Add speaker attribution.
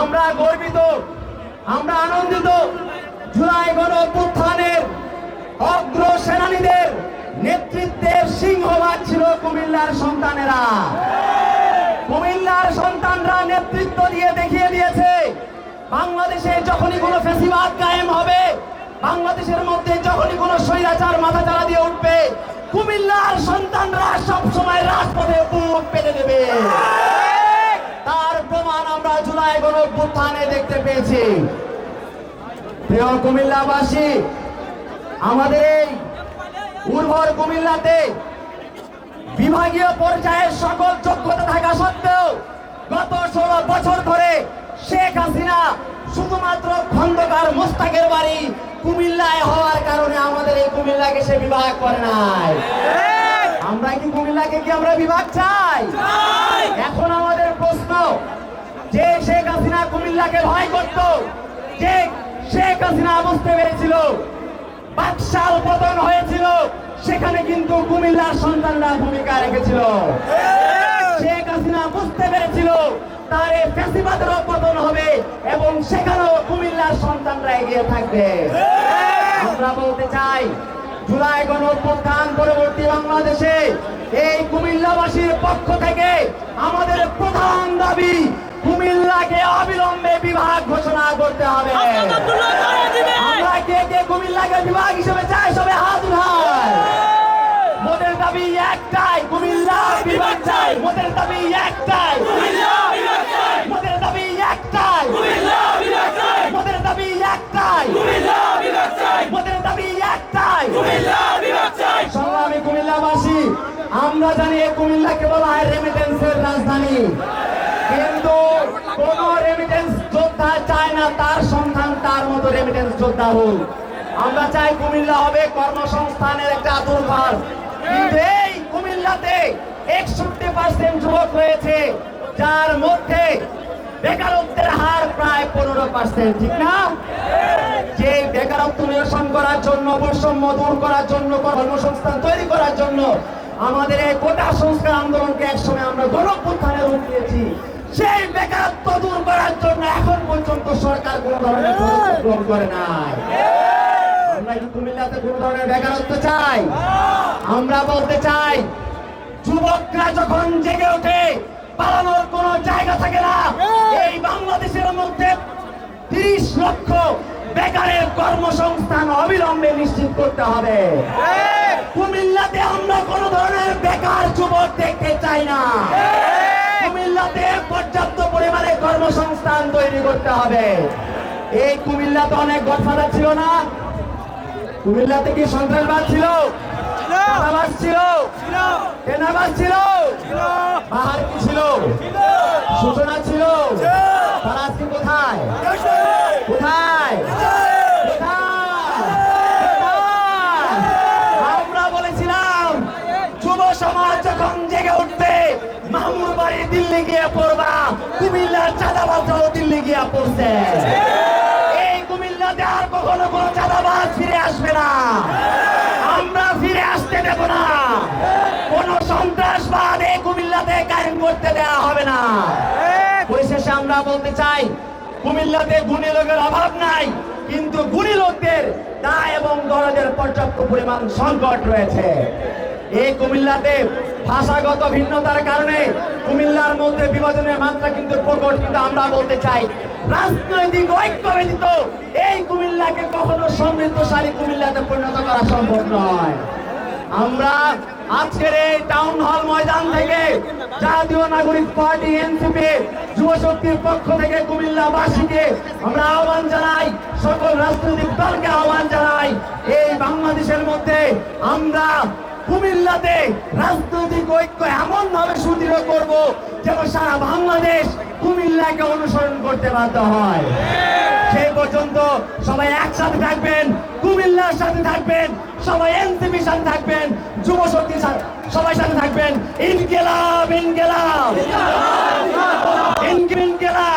Speaker 1: আমরা গর্বিত, আমরা আনন্দিত। জুলাই গণ অভ্যুত্থানের অগ্র সেনানীদের নেতৃত্বের সিংহভাগ ছিল কুমিল্লার সন্তানেরা। কুমিল্লার সন্তানরা নেতৃত্ব দিয়ে দেখিয়ে দিয়েছে, বাংলাদেশে যখনই কোনো ফেসিবাদ কায়েম হবে, বাংলাদেশের মধ্যে যখনই কোনো স্বৈরাচার মাথা চারা দিয়ে উঠবে, কুমিল্লার সন্তানরা সবসময় রাজপথে বুক গণ অভ্যুত্থানে দেখতে পেয়েছি। প্রিয় কুমিল্লাবাসী আমাদের এই উর্বর কুমিল্লাতে বিভাগীয় পর্যায়ের সকল যোগ্যতা থাকা সত্ত্বেও গত ষোলো বছর ধরে শেখ হাসিনা শুধুমাত্র খন্দকার মোস্তাকের বাড়ি কুমিল্লায় হওয়ার কারণে আমাদের এই কুমিল্লাকে সে বিভাগ করে নাই। আমরা কি কুমিল্লাকে কি আমরা বিভাগ চাই। এখন আমাদের প্রশ্ন যে শেখ হাসিনা কুমিল্লাকে ভয় করত, যে শেখ হাসিনা বুঝতে পেরেছিল বাকশাল পতন হয়েছিল, সেখানে কিন্তু কুমিল্লার সন্তানরা ভূমিকা রেখেছিল। শেখ হাসিনা বুঝতে পেরেছিল, তার এই ফ্যাসিবাদেরও পতন হবে এবং সেখানেও কুমিল্লার সন্তানরা এগিয়ে থাকবে। আমরা বলতে চাই, জুলাই গণ অভ্যুত্থান পরবর্তী বাংলাদেশে এই কুমিল্লাবাসীর পক্ষ থেকে আমাদের প্রধান দাবি বিভাগ ঘোষণা করতে হবে। আমরা কে কে কুমিল্লাকে বিভাগ হিসেবে চাই সবে হাত উঠায় মোদের দাবি একটাই কুমিল্লা বিভাগ চাই। মোদের দাবি একটাই। মোদের দাবি একটাই। মোদের দাবি একটাই। মোদের দাবি একটাই। সংগ্রামী কুমিল্লাবাসী আমরা জানি এই কুমিল্লাকে বলা হয় রেমিটেন্সের রাজধানী। কিন্তু কোন রেমিটেন্স চায় না তার সন্তান তার মতো রেমিটেন্স যোদ্ধা হোক। আমরা চাই কুমিল্লা হবে কর্মসংস্থানের একটা আতুরঘর কিন্তু এই কুমিল্লাতে একষট্টি পার্সেন্ট যুবক রয়েছে, যার মধ্যে বেকারত্বের হার প্রায় পনেরো পার্সেন্ট ঠিক না? যে বেকারত্ব নিরসন করার জন্য, বৈষম্য দূর করার জন্য, কর্মসংস্থান তৈরি করার জন্য, আমাদের এই কোটা সংস্কার আন্দোলনকে একসময় আমরা গণপ্রত্থানে রূপ দিয়েছি। সেই বেকারত্ব দূর করার জন্য এখন পর্যন্ত সরকার কোন ধরনের পদক্ষেপ গ্রহণ করে নাই। আমরা কি কুমিল্লাতে কোন ধরনের বেকারত্ব চাই? আমরা বলতে চাই যুবকরা যখন জেগে ওঠে পালানোর কোনো জায়গা থাকে না। এই বাংলাদেশের মধ্যে তিরিশ লক্ষ বেকারের কর্মসংস্থান অবিলম্বে নিশ্চিত করতে হবে। কুমিল্লাতে আমরা কোন ধরনের বেকার যুবক দেখতে চাই না। কর্মসংস্থান তৈরি করতে হবে। এই কুমিল্লাতে অনেক গঠফাদার ছিল না? কুমিল্লাতে কি সন্ত্রাসবাদ ছিল? চাঁদাবাজ ছিল? কেনাবাজ ছিল? পাহাড় কি ছিল? সূচনা ছিল? তারা আজকে কোথায়? কোথায়? কোথায়? আমরা বলেছিলাম যুব সমাজ যখন জেগে উঠবে মামুর বাড়ি দিল্লি গিয়ে পড়বা। কুমিল্লার চাঁদাবাজরাও দিল্লি গিয়ে পড়ছে। এই কুমিল্লাতে আর কখনো কোনো চাঁদাবাজ ফিরে আসবে না। আমরা ফিরে আসতে দেব না। কোন সন্ত্রাসবাদ এই কুমিল্লাতে কায়েম করতে দেওয়া হবে না। পরিশেষে আমরা বলতে চাই, কুমিল্লাতে গুণী লোকের অভাব নাই, কিন্তু গুণী লোকদের দায় এবং দরদের পর্যাপ্ত পরিমাণ সংকট রয়েছে। এই কুমিল্লাতে ভাষাগত ভিন্নতার কারণে কুমিল্লার মধ্যে বিভাজনের মাত্রা কিন্তু প্রকট, কিন্তু আমরা বলতে চাই, রাজনৈতিক ঐক্য ব্যতীত এই কুমিল্লাকে কখনো সমৃদ্ধশালী কুমিল্লাতে পরিণত করা সম্ভব নয়। আমরা আজকের এই টাউন হল ময়দান থেকে জাতীয় নাগরিক পার্টি এনসিপি যুব শক্তির পক্ষ থেকে কুমিল্লাবাসীকে আমরা আহ্বান জানাই, সকল রাজনৈতিক দলকে আহ্বান জানাই, এই বাংলাদেশের মধ্যে আমরা কুমিল্লাতে রাজনৈতিক ঐক্য এমন ভাবে সুদৃঢ় করব যেন সারা বাংলাদেশ কুমিল্লাকে অনুসরণ করতে বাধ্য হয়। সেই পর্যন্ত সবাই একসাথে থাকবেন, কুমিল্লার সাথে থাকবেন, সবাই এনসিপির সাথে থাকবেন, যুব শক্তির সবাই সাথে থাকবেন। ইনকেলাব। ইনকেলাব ইনকেলাব।